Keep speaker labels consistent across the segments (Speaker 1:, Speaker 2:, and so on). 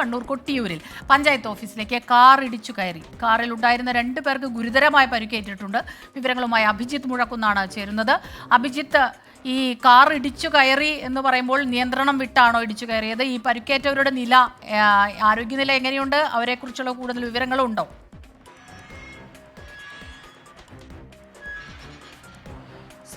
Speaker 1: കണ്ണൂർ കൊട്ടിയൂരിൽ. പഞ്ചായത്ത് ഓഫീസിലേക്ക് കാർ ഇടിച്ചു കയറി. കാറിൽ ഉണ്ടായിരുന്ന രണ്ടു പേർക്ക് ഗുരുതരമായ പരിക്കേറ്റിട്ടുണ്ട്. വിവരങ്ങളുമായി അഭിജിത്ത് മുഴക്കുന്നാണ് ചേരുന്നത്. അഭിജിത്ത് ഈ കാർ ഇടിച്ചു കയറി എന്ന് പറയുമ്പോൾ നിയന്ത്രണം വിട്ടാണോ ഇടിച്ചു കയറിയത്? ഈ പരിക്കേറ്റവരുടെ നില ആരോഗ്യനില എങ്ങനെയുണ്ട്? അവരെക്കുറിച്ചുള്ള കൂടുതൽ വിവരങ്ങളും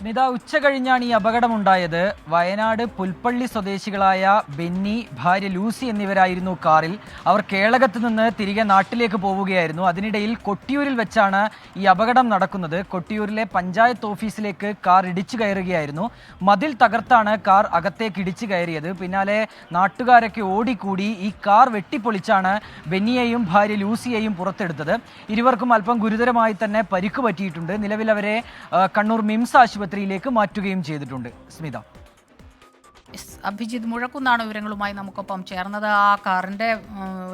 Speaker 2: സ്മിത ഉച്ച കഴിഞ്ഞാണ് ഈ അപകടമുണ്ടായത്. വയനാട് പുൽപ്പള്ളി സ്വദേശികളായ ബെന്നി ഭാര്യ ലൂസി എന്നിവരായിരുന്നു കാറിൽ. അവർ കേളകത്ത് നിന്ന് തിരികെ നാട്ടിലേക്ക് പോവുകയായിരുന്നു. അതിനിടയിൽ കൊട്ടിയൂരിൽ വെച്ചാണ് ഈ അപകടം നടക്കുന്നത്. കൊട്ടിയൂരിലെ പഞ്ചായത്ത് ഓഫീസിലേക്ക് കാർ ഇടിച്ചു കയറുകയായിരുന്നു. മതിൽ തകർത്താണ് കാർ അകത്തേക്ക് ഇടിച്ചു കയറിയത്. പിന്നാലെ നാട്ടുകാരൊക്കെ ഓടിക്കൂടി ഈ കാർ വെട്ടിപ്പൊളിച്ചാണ് ബെന്നിയെയും ഭാര്യ ലൂസിയെയും പുറത്തെടുത്തത്. ഇരുവർക്കും അല്പം ഗുരുതരമായി തന്നെ പരിക്ക് പറ്റിയിട്ടുണ്ട്. നിലവിൽ അവരെ കണ്ണൂർ മിംസ് ആശുപത്രിയിലേക്ക് മാറ്റുകയും ചെയ്തിട്ടുണ്ട്. സ്മിത.
Speaker 1: അഭിജിത് മുഴക്കുന്നാണ് വിവരങ്ങളുമായി നമുക്കൊപ്പം ചേർന്നത്. ആ കാറിന്റെ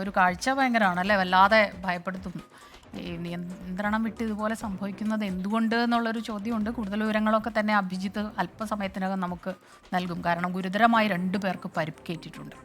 Speaker 1: ഒരു കാഴ്ച ഭയങ്കരമാണ് വല്ലാതെ ഭയപ്പെടുത്തുന്നു ഈ നിയന്ത്രണം വിട്ട് ഇതുപോലെ സംഭവിക്കുന്നത് എന്തുകൊണ്ട് എന്നുള്ളൊരു ചോദ്യമുണ്ട്. കൂടുതൽ വിവരങ്ങളൊക്കെ തന്നെ അഭിജിത്ത് അല്പസമയത്തിനകം നമുക്ക് നൽകും. കാരണം ഗുരുതരമായി രണ്ടു പേർക്ക് പരിക്കേറ്റിട്ടുണ്ട്